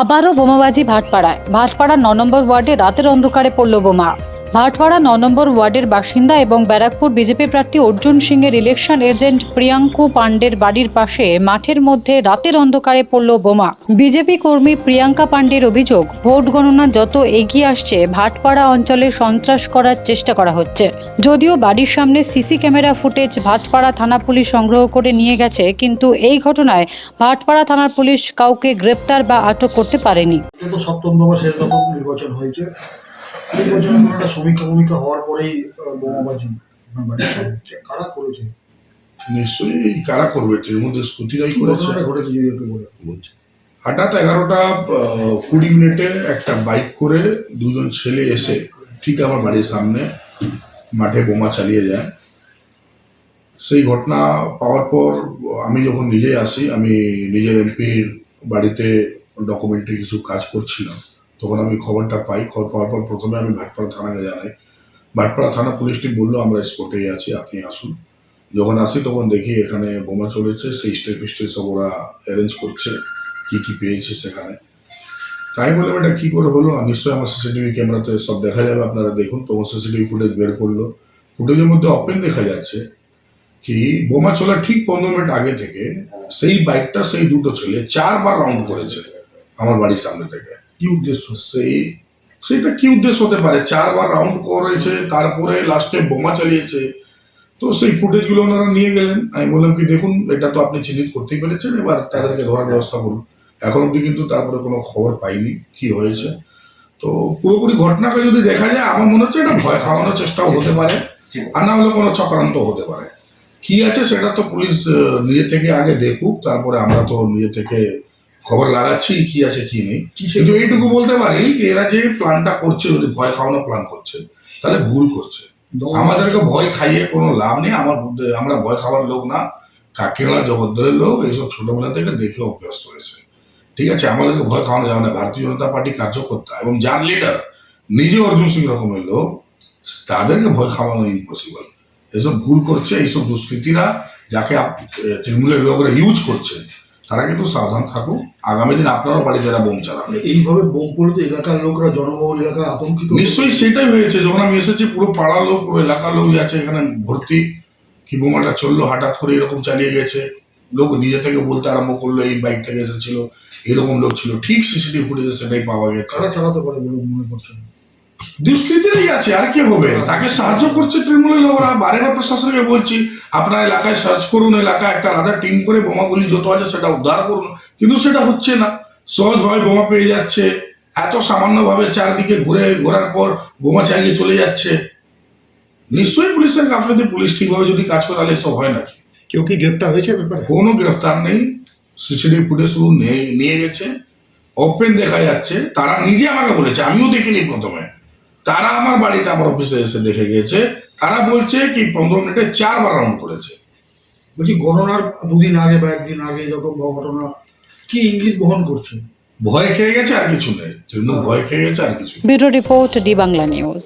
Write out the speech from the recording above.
আবারও বোমাবাজি ভাটপাড়ায়। ভাটপাড়ার ন নম্বর ওয়ার্ডে রাতের অন্ধকারে পড়ল বোমা। ভাটপাড়া ন নম্বর ওয়ার্ডের বাসিন্দা এবং ব্যারাকপুর বিজেপি প্রার্থী অর্জুন সিংয়ের ইলেকশন এজেন্ট প্রিয়াঙ্কু পাণ্ডের বাড়ির পাশে মাঠের মধ্যে রাতের অন্ধকারে পড়ল বোমা। বিজেপি কর্মী প্রিয়াঙ্কা পাণ্ডের অভিযোগ, ভোট গণনা যত এগিয়ে আসছে, ভাটপাড়া অঞ্চলে সন্ত্রাস করার চেষ্টা করা হচ্ছে। যদিও বাড়ির সামনে সিসি ক্যামেরা ফুটেজ ভাটপাড়া থানা পুলিশ সংগ্রহ করে নিয়ে গেছে, কিন্তু এই ঘটনায় ভাটপাড়া থানার পুলিশ কাউকে গ্রেপ্তার বা আটক করতে পারেনি। নির্বাচন হয়েছে নির্বাচনের কোনো একটা সমীক্ষা ভূমিকা হওয়ার পরেই বোমাবাজি। কারা করেছে? নিশ্চয়ই কারা করবে? তৃণমূল স্কুটিরাই করেছে। ঘটনাটা ঘটেছে যদি একটু বলে বলছে। হঠাৎ এগারোটা কুড়ি মিনিটে একটা বাইক করে দুজন ছেলে এসে ঠিক আমার বাড়ির সামনে মাঠে বোমা চালিয়ে যায়। সেই ঘটনা পাওয়ার পর আমি যখন নিজে আসি আমি নিজের এমপির বাড়িতে ডকুমেন্টারি কিছু কাজ করছিলাম। তখন আমি খবরটা পাই। খবর পাওয়ার পর প্রথমে আমি ভাটপাড়া থানাকে জানাই। ভাটপাড়া থানা পুলিশটি বলল, আমরা স্পটেই আছি, আপনি আসুন। যখন আসি তখন দেখি এখানে বোমা চলেছে, সেই স্টেপ স্টেপ সব ওরা অ্যারেঞ্জ করছে, কী কী পেয়েছে সেখানে। তাই বললাম, এটা কী করে হলো? নিশ্চয়ই আমার সিসিটিভি ক্যামেরাতে সব দেখা যাবে, আপনারা দেখুন। তখন সিসিটিভি ফুটেজ বের করল। ফুটেজের মধ্যে ওপেন দেখা যাচ্ছে কি, বোমা চলার ঠিক পনেরো মিনিট আগে থেকে, সেই বাইকটা সেই দুটো ছেলে চারবার রাউন্ড করেছে আমার বাড়ির সামনে থেকে। কি উদ্দেশ্য? সেই সেটা কি উদ্দেশ্য হতে পারে? চারবার রাউন্ড করেছে তারপরে লাস্টে বোমা চালিয়েছে। তো সেই ফুটেজগুলো ওনারা নিয়ে গেলেন। আমি বললাম কি দেখুন এটা তো আপনি চিহ্নিত করতেই পেরেছেন এবার তাদেরকে ধরার ব্যবস্থা করুন। এখন অব্দি কিন্তু তারপরে কোনো খবর পাইনি কি হয়েছে। তো পুরোপুরি ঘটনাটা যদি দেখা যায় আমার মনে হচ্ছে এটা ভয় খাওয়ানোর চেষ্টাও হতে পারে আর না হলে কোনো চক্রান্ত হতে পারে। কি আছে সেটা তো পুলিশ নিজে থেকে আগে দেখুক তারপরে আমরা তো নিজে থেকে খবর লাগাচ্ছি কি আছে কি নেই। কিন্তু এইটুকু বলতে পারি এরা যে প্ল্যানটা করছে যদি ভয় খাওয়ানো প্ল্যান করছে তাহলে ভুল করছে। আমাদেরকে ভয় খাইয়ে কোনো লাভ নেই আমার আমরা ভয় খাওয়ার লোক না কাকিনালা জগদ্দলের লোক এইসব ছোটবেলা থেকে দেখে অভ্যস্ত হয়েছে। ঠিক আছে আমাদেরকে ভয় খাওয়ানো যাবে না ভারতীয় জনতা পার্টি কার্যকর্তা এবং যার লিডার নিজে অর্জুন সিং রকমের লোক তাদেরকে ভয় খাওয়ানো ইম্পসিবল এসব ভুল করছে এইসব দুষ্কৃতীরা যাকে তৃণমূলের লোকরা ইউজ করছে। তারা কিন্তু সাবধান থাকুক। আগামী দিন আপনারও বাড়িতে যারা বোম চালাবে। মানে এইভাবে বোম পড়লে তো এলাকার লোকরা জনবহুল এলাকা আতঙ্কিত নিশ্চয়ই সেটাই হয়েছে। যখন আমি এসেছি পুরো পাড়ার লোক পুরো এলাকার লোক আছে এখানে ভর্তি। কি বোমাটা চলল হঠাৎ করে এরকম চালিয়ে গেছে। লোক নিজে থেকে বলতে আরম্ভ করল এই বাইক থেকে এসেছিল। এরকম লোক ছিল। ঠিক সিসিটিভি ফুটেজে সেটাই পাওয়া গেছে। কারা চালাতে পারে বলে মনে করছেন? দুষ্কৃতীরাই আছে আর কি হবে? তাকে সাহায্য করছে তৃণমূলের লোকরা। বারে বারেবার প্রশাসনকে বলছি আপনার এলাকায় সার্চ করুন এলাকায় একটা আলাদা টিম করে বোমাগুলি যত আছে সেটা উদ্ধার করুন। কিন্তু সেটা হচ্ছে না। সহজভাবে বোমা পেয়ে যাচ্ছে। এত সামান্যভাবে চারদিকে ঘুরে ঘোরার পর বোমা চালিয়ে চলে যাচ্ছে। নিশ্চয়ই পুলিশের গাফলতি পুলিশ ঠিকভাবে যদি কাজ করে তাহলে এসব হয় নাকি? কেউ কি গ্রেপ্তার হয়েছে ব্যাপারে? কোনো গ্রেফতার নেই। সিসিটিভি ফুটেজ শুধু নিয়ে- নিয়ে গেছে। ওপেন দেখা যাচ্ছে। তারা নিজে আমাকে বলেছে আমিও দেখিনি প্রথমে। তারা আমার বাড়িতে আমার অফিসে এসে দেখে গেছে তারা বলছে কি পনেরো মিনিটে চারবার রাউন্ড করেছে। বলছি গণনার দুদিন আগে বা একদিন আগে এরকম ঘটনা কি ইঙ্গিত বহন করছে? ভয় খেয়ে গেছে আর কিছু নেই। তৃণমূল ভয় খেয়ে গেছে আর কিছু। Bureau report D Bangla news.